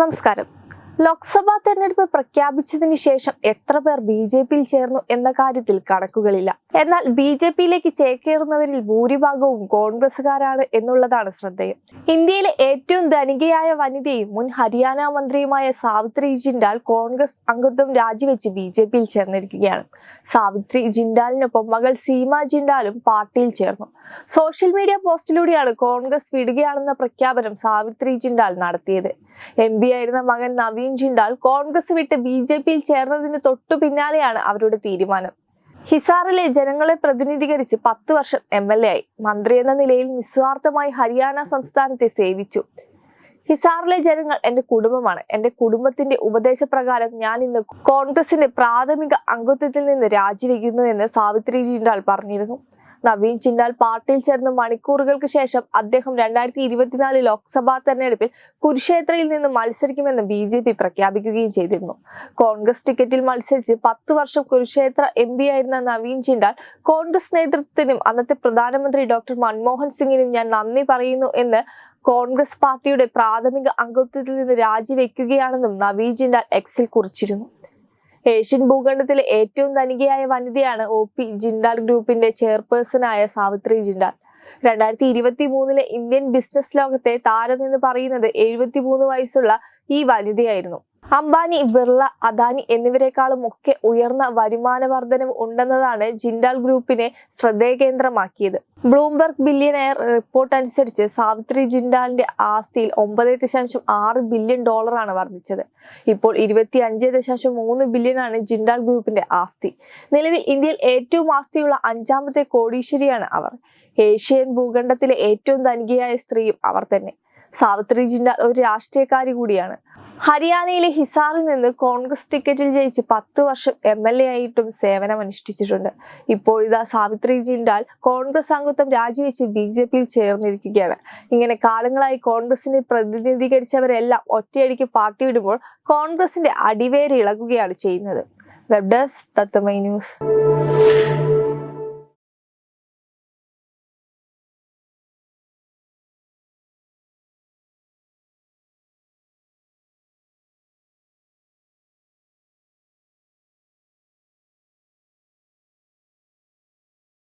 നമസ്കാരം. ലോക്സഭാ തെരഞ്ഞെടുപ്പ് പ്രഖ്യാപിച്ചതിന് ശേഷം എത്ര പേർ ബി ജെ പിയിൽ ചേർന്നു എന്ന കാര്യത്തിൽ കണക്കുകളില്ല. എന്നാൽ ബി ജെ പിയിലേക്ക് ചേക്കേറുന്നവരിൽ ഭൂരിഭാഗവും കോൺഗ്രസുകാരാണ് എന്നുള്ളതാണ് ശ്രദ്ധേയം. ഇന്ത്യയിലെ ഏറ്റവും ധനികയായ വനിതയും മുൻ ഹരിയാന മന്ത്രിയുമായ സാവിത്രി ജിൻഡാൽ കോൺഗ്രസ് അംഗത്വം രാജിവെച്ച് ബി ജെ പിയിൽ ചേർന്നിരിക്കുകയാണ്. സാവിത്രി ജിൻഡാലിനൊപ്പം മകൾ സീമ ജിൻഡാലും പാർട്ടിയിൽ ചേർന്നു. സോഷ്യൽ മീഡിയ പോസ്റ്റിലൂടെയാണ് കോൺഗ്രസ് വിടുകയാണെന്ന പ്രഖ്യാപനം സാവിത്രി ജിൻഡാൽ നടത്തിയത്. എം ആയിരുന്ന മകൻ നവീൻ ജിൻഡാൽ കോൺഗ്രസ് വിട്ട് ബി ജെ പിയിൽ ചേർന്നതിന് തൊട്ടു പിന്നാലെയാണ് അവരുടെ തീരുമാനം. ഹിസാറിലെ ജനങ്ങളെ പ്രതിനിധീകരിച്ച് പത്ത് വർഷം എം എൽ എ ആയി. മന്ത്രി എന്ന നിലയിൽ നിസ്വാർത്ഥമായി ഹരിയാന സംസ്ഥാനത്തെ സേവിച്ചു. ഹിസാറിലെ ജനങ്ങൾ എന്റെ കുടുംബമാണ്. എന്റെ കുടുംബത്തിന്റെ ഉപദേശപ്രകാരം ഞാൻ ഇന്ന് കോൺഗ്രസിന്റെ പ്രാഥമിക അംഗത്വത്തിൽ നിന്ന് രാജിവെക്കുന്നു എന്ന് സാവിത്രി ജിണ്ടാൽ പറഞ്ഞിരുന്നു. നവീൻ ചിന്നാൽ പാർട്ടിയിൽ ചേർന്ന് മണിക്കൂറുകൾക്ക് ശേഷം അദ്ദേഹം രണ്ടായിരത്തി ഇരുപത്തിനാല് ലോക്സഭാ തെരഞ്ഞെടുപ്പിൽ കുരുക്ഷേത്രയിൽ നിന്ന് മത്സരിക്കുമെന്ന് ബി ജെ പി പ്രഖ്യാപിക്കുകയും ചെയ്തിരുന്നു. കോൺഗ്രസ് ടിക്കറ്റിൽ മത്സരിച്ച് പത്ത് വർഷം കുരുക്ഷേത്ര എം പി ആയിരുന്ന നവീൻ ചിൻഡാൽ കോൺഗ്രസ് നേതൃത്വത്തിനും അന്നത്തെ പ്രധാനമന്ത്രി ഡോക്ടർ മൻമോഹൻ സിംഗിനും ഞാൻ നന്ദി പറയുന്നു എന്ന് കോൺഗ്രസ് പാർട്ടിയുടെ പ്രാഥമിക അംഗത്വത്തിൽ നിന്ന് രാജിവെക്കുകയാണെന്നും നവീൻ ജിൻഡാൽ എക്സിൽ കുറിച്ചിരുന്നു. ഏഷ്യൻ ഭൂഖണ്ഡത്തിലെ ഏറ്റവും ധനികയായ വനിതയാണ് ഒ പി ജിൻഡാൽ ഗ്രൂപ്പിന്റെ ചെയർപേഴ്സണായ സാവിത്രി ജിൻഡാൽ. രണ്ടായിരത്തി ഇരുപത്തി മൂന്നിലെ ഇന്ത്യൻ ബിസിനസ് ലോകത്തെ താരം എന്ന് പറയുന്നത് എഴുപത്തി മൂന്ന് വയസ്സുള്ള ഈ വനിതയായിരുന്നു. അംബാനി ബിർള അദാനി എന്നിവരെക്കാളും ഒക്കെ ഉയർന്ന വരുമാന വർധനവ് ഉണ്ടെന്നതാണ് ജിൻഡാൽ ഗ്രൂപ്പിനെ ശ്രദ്ധേയകേന്ദ്രമാക്കിയത്. ബ്ലൂംബർഗ് ബില്യണയർ റിപ്പോർട്ട് അനുസരിച്ച് സാവിത്രി ജിൻഡാലിന്റെ ആസ്തിയിൽ ഒമ്പത് ദശാംശം ആറ് ബില്യൺ ഡോളറാണ് വർദ്ധിച്ചത്. ഇപ്പോൾ ഇരുപത്തി അഞ്ച് ദശാംശം മൂന്ന് ബില്യണാണ് ജിൻഡാൽ ഗ്രൂപ്പിന്റെ ആസ്തി. നിലവിൽ ഇന്ത്യയിൽ ഏറ്റവും ആസ്തിയുള്ള അഞ്ചാമത്തെ കോടീശ്വരിയാണ് അവർ. ഏഷ്യൻ ഭൂഖണ്ഡത്തിലെ ഏറ്റവും ധനികയായ സ്ത്രീയും അവർ തന്നെ. സാവിത്രി ജിൻഡാൽ ഒരു രാഷ്ട്രീയക്കാരി കൂടിയാണ്. ഹരിയാനയിലെ ഹിസാറിൽ നിന്ന് കോൺഗ്രസ് ടിക്കറ്റിൽ ജയിച്ച് പത്ത് വർഷം എം എൽ എ ആയിട്ടും സേവനമനുഷ്ഠിച്ചിട്ടുണ്ട് ഇപ്പോഴിതാ സാവിത്രി ജിൻഡാൽ കോൺഗ്രസ് അംഗത്വം രാജിവെച്ച് ബി ജെ പിയിൽ ചേർന്നിരിക്കുകയാണ്. ഇങ്ങനെ കാലങ്ങളായി കോൺഗ്രസിനെ പ്രതിനിധീകരിച്ചവരെല്ലാം ഒറ്റയടിക്ക് പാർട്ടി വിടുമ്പോൾ കോൺഗ്രസിന്റെ അടിവേര് ഇളകുകയാണ് ചെയ്യുന്നത്. വെബ് ഡെസ്ക് തത്തമൈ ന്യൂസ്.